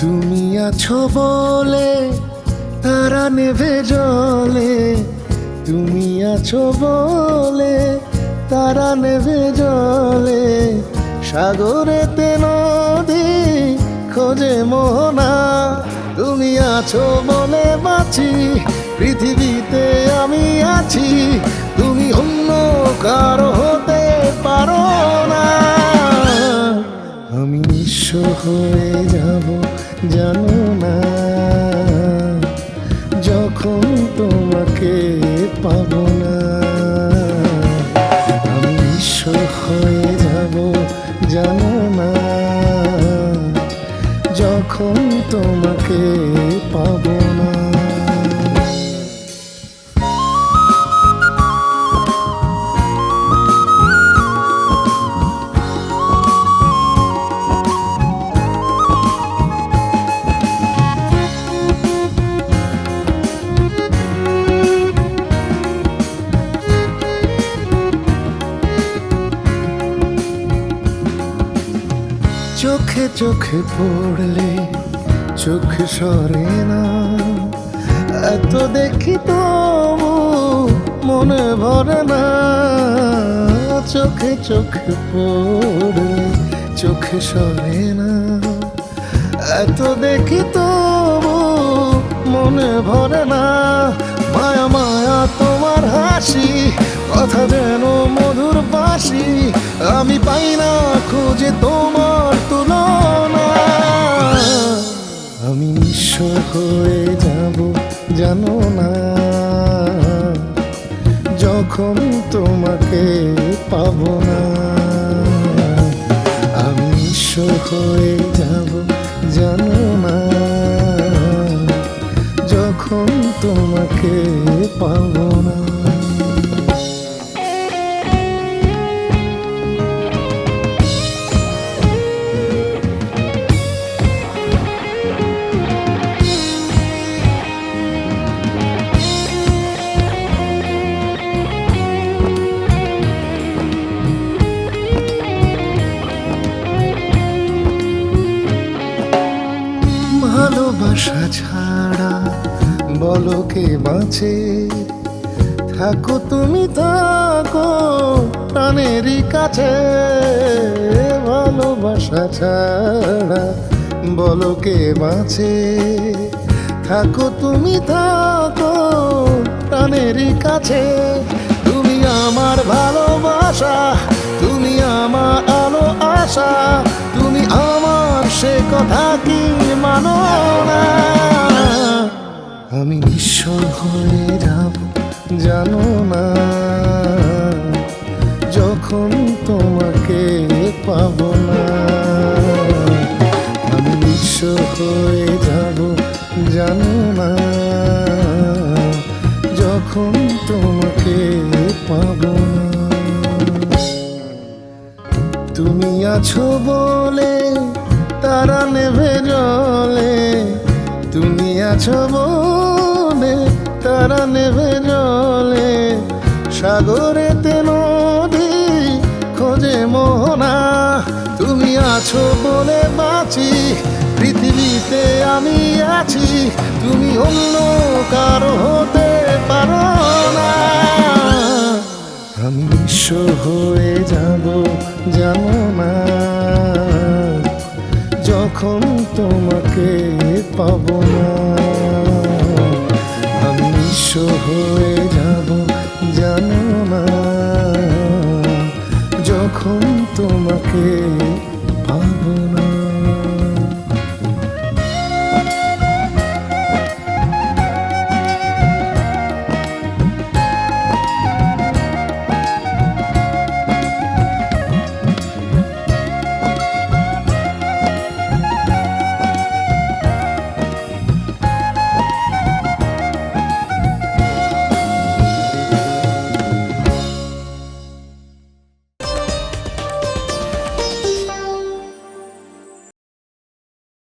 তুমি আছো বলে তারা নেভে জলে। তুমি আছো বলে তারা নেভে জলে, সাগরেতে নদী খোঁজে মোহনা। তুমি আছো বলে বাঁচি, পৃথিবীতে আমি আছি। তুমি অন্য কারও হতে পারো না। আমি নিঃস্ব হয়ে যাব, জানো না। যখন তোমাকে পাবো না। যখন তোমাকে পাবো না। চোখে চোখে পড়লে চোখ সরে না। এত দেখি তো মনে ভরে না। চোখে চোখে পড়লে চোখে সরে না। এত দেখি তো মনে ভরে না। মায়া মায়া, তোমার হাসি, কথা যেন মধুর বাসি। আমি পাই না খুঁজে তোমার নিঃস্ব হয়ে যাব, জানো না। যখন তোমাকে পাব না, আমি নিঃস্ব হয়ে যাব, জানো না। যখন তোমাকে পাব না ভালোবাসা ছাড়া বলো কে বাঁচে? থাকো তুমি, থাকো প্রাণেরই কাছে। ভালোবাসা ছাড়া বলো কে বাঁচে? থাকো তুমি, থাকো প্রাণেরই কাছে। তুমি আমার ভালোবাসা, তুমি আমার আলো আশা। কি মানো না আমি নিঃস্ব হয়ে যাব জানো না যখন তোমাকে পাবো না আমি নিঃস্ব হয়ে যাব জানো না যখন তোমাকে পাবো না তুমি আছো বলে তারা নেভে জলে তুমি আছো বলে তারা নেভে জলে সাগরেতে নদী খোঁজে মোহনা, তুমি আছো বলে বাঁচি, পৃথিবীতে আমি আছি, তুমি অন্য কারও হতে পারো না। আমি নিঃস্ব হয়ে যাব, জানো পাবো না। আমি নিঃস্ব হয়ে যাব জানো না যখন তোমাকে